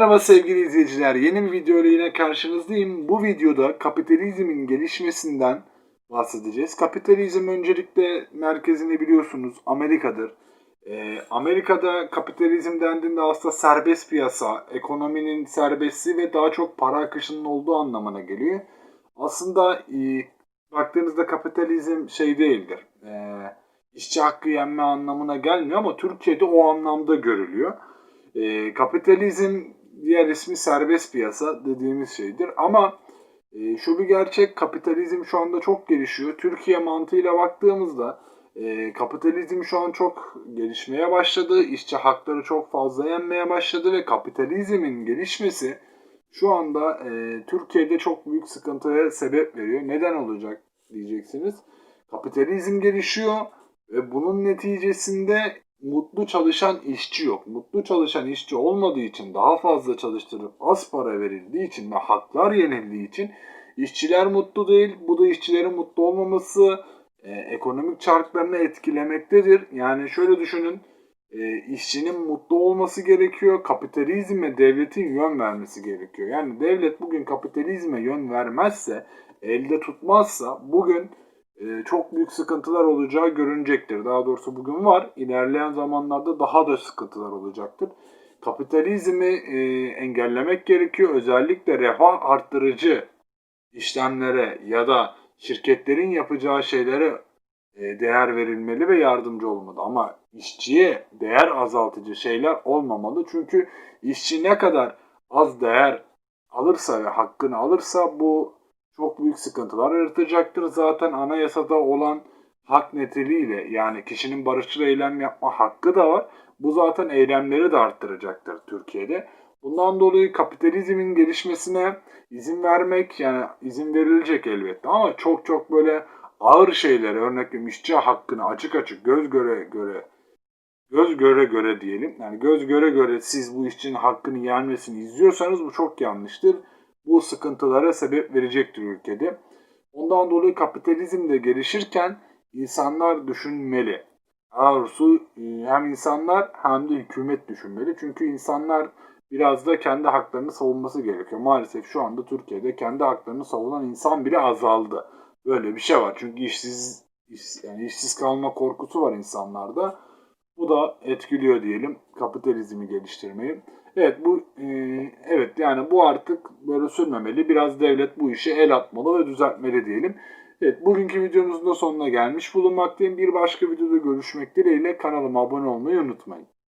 Merhaba sevgili izleyiciler. Yeni bir video ile yine karşınızdayım. Bu videoda kapitalizmin gelişmesinden bahsedeceğiz. Kapitalizm öncelikle merkezini biliyorsunuz Amerika'dır. Ee, Amerika'da kapitalizm dendiğinde aslında serbest piyasa, ekonominin serbestliği ve daha çok para akışının olduğu anlamına geliyor. Aslında e, baktığınızda kapitalizm şey değildir. Ee, işçi hakkı yenme anlamına gelmiyor ama Türkiye'de o anlamda görülüyor. E, kapitalizm diğer ismi serbest piyasa dediğimiz şeydir. Ama e, şu bir gerçek kapitalizm şu anda çok gelişiyor. Türkiye mantığıyla baktığımızda e, kapitalizm şu an çok gelişmeye başladı. İşçi hakları çok fazla yenmeye başladı ve kapitalizmin gelişmesi şu anda e, Türkiye'de çok büyük sıkıntıya sebep veriyor. Neden olacak diyeceksiniz. Kapitalizm gelişiyor ve bunun neticesinde mutlu çalışan işçi yok. Mutlu çalışan işçi olmadığı için daha fazla çalıştırıp az para verildiği için ve haklar yenildiği için işçiler mutlu değil. Bu da işçilerin mutlu olmaması e, ekonomik çarklarını etkilemektedir. Yani şöyle düşünün e, işçinin mutlu olması gerekiyor. Kapitalizme devletin yön vermesi gerekiyor. Yani devlet bugün kapitalizme yön vermezse, elde tutmazsa bugün çok büyük sıkıntılar olacağı görünecektir. Daha doğrusu bugün var. İlerleyen zamanlarda daha da sıkıntılar olacaktır. Kapitalizmi e, engellemek gerekiyor. Özellikle refah arttırıcı işlemlere ya da şirketlerin yapacağı şeylere e, değer verilmeli ve yardımcı olmalı. Ama işçiye değer azaltıcı şeyler olmamalı. Çünkü işçi ne kadar az değer alırsa ve hakkını alırsa bu çok büyük sıkıntılar yaratacaktır. Zaten anayasada olan hak niteliğiyle yani kişinin barışçıl eylem yapma hakkı da var. Bu zaten eylemleri de arttıracaktır Türkiye'de. Bundan dolayı kapitalizmin gelişmesine izin vermek yani izin verilecek elbette ama çok çok böyle ağır şeyleri örnek veriyorum işçi hakkını açık açık göz göre göre göz göre göre diyelim. Yani göz göre göre siz bu işçinin hakkını yenmesini izliyorsanız bu çok yanlıştır. Bu sıkıntılara sebep verecektir ülkede. Ondan dolayı kapitalizm de gelişirken insanlar düşünmeli. Doğrusu e, hem insanlar hem de hükümet düşünmeli. Çünkü insanlar biraz da kendi haklarını savunması gerekiyor. Maalesef şu anda Türkiye'de kendi haklarını savunan insan bile azaldı. Böyle bir şey var. Çünkü işsiz iş, yani işsiz kalma korkusu var insanlarda. Bu da etkiliyor diyelim kapitalizmi geliştirmeyi. Evet bu e, evet yani bu artık böyle sürmemeli. Biraz devlet bu işe el atmalı ve düzeltmeli diyelim. Evet bugünkü videomuzun da sonuna gelmiş bulunmaktayım. Bir başka videoda görüşmek dileğiyle kanalıma abone olmayı unutmayın.